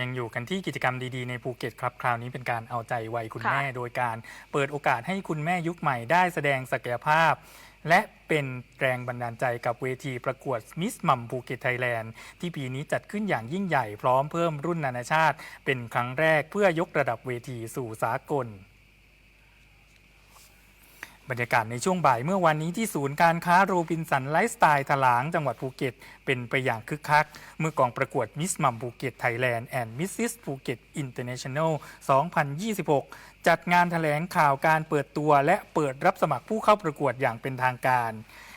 ยังอยู่กันที่กิจกรรมดีๆในภูเก็ตครับ คราวนี้เป็นการเอาใจวัยคุณค่ะ แม่ โดยการเปิดโอกาสให้คุณแม่ยุคใหม่ได้แสดงศักยภาพ และเป็นแรงบันดาลใจกับเวทีประกวดมิสมัมภูเก็ตไทยแลนด์ที่ปีนี้จัดขึ้นอย่างยิ่งใหญ่พร้อมเพิ่มรุ่นนานาชาติ เป็นครั้งแรกเพื่อยกระดับเวทีสู่สากล บรรยากาศในช่วงบ่ายเมื่อวันนี้ที่ศูนย์การค้าโรบินสันไลฟ์สไตล์ถลางจังหวัดภูเก็ต เป็นไปอย่างคึกคัก เมื่อกองประกวดมิสมัมภูเก็ตไทยแลนด์แอนด์มิสซิสภูเก็ตอินเตอร์เนชั่นแนล 2026 จัดงานแถลงข่าวการเปิดตัวและเปิดรับสมัครผู้เข้าประกวดอย่างเป็นทางการ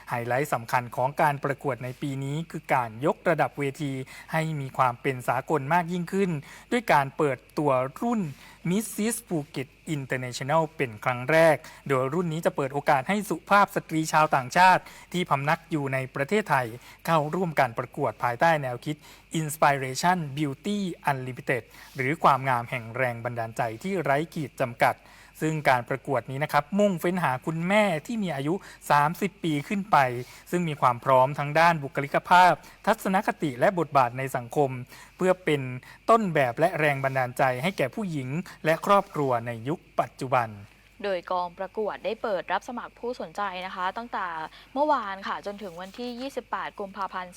ไฮไลท์สำคัญของการประกวดในปีนี้คือการยกระดับเวทีให้มีความเป็นสากลมากยิ่งขึ้น ด้วยการเปิดตัวรุ่น Mrs. Phuket International เป็นครั้งแรก โดยรุ่นนี้จะเปิดโอกาสให้สุภาพสตรีชาวต่างชาติ ที่พำนักอยู่ในประเทศไทย เข้าร่วมการประกวดภายใต้แนวคิด Inspiration Beauty Unlimited หรือความงามแห่งแรงบันดาลใจที่ไร้ขีดจำกัดซึ่งการประกวดนี้นะครับ มุ่งเฟ้นหาคุณแม่ที่มีอายุ 30 ปีขึ้นไป ซึ่งมีความพร้อมทั้งด้านบุคลิกภาพ ทัศนคติและบทบาทในสังคม เพื่อเป็นต้นแบบและแรงบันดาลใจให้แก่ผู้หญิงและครอบครัวในยุคปัจจุบัน โดยกองประกวดได้เปิดรับสมัครผู้สนใจนะคะ ตั้งแต่เมื่อวานค่ะจนถึงวันที่ 28 กุมภาพันธ์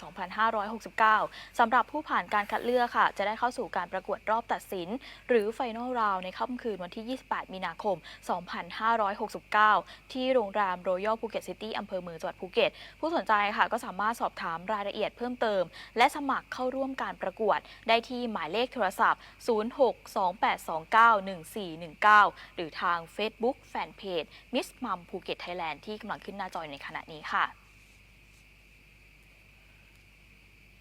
2569สำหรับผู้ผ่านการคัดเลือกค่ะ จะได้เข้าสู่การประกวดรอบตัดสิน หรือไฟนอลราวในค่ำคืนวันที่ 28 มีนาคม 2569 ที่โรงแรมรอยัลภูเก็ตซิตี้อำเภอเมืองจังหวัดภูเก็ต ผู้สนใจค่ะก็สามารถสอบถามรายละเอียดเพิ่มเติม และสมัครเข้าร่วมการประกวด ได้ที่หมายเลขโทรศัพท์ 0628291419 หรือทาง Facebook แฟนเพจ Miss Mum ภูเก็ตไทยแลนด์ที่กำลังขึ้นหน้าจอยในขณะนี้ค่ะ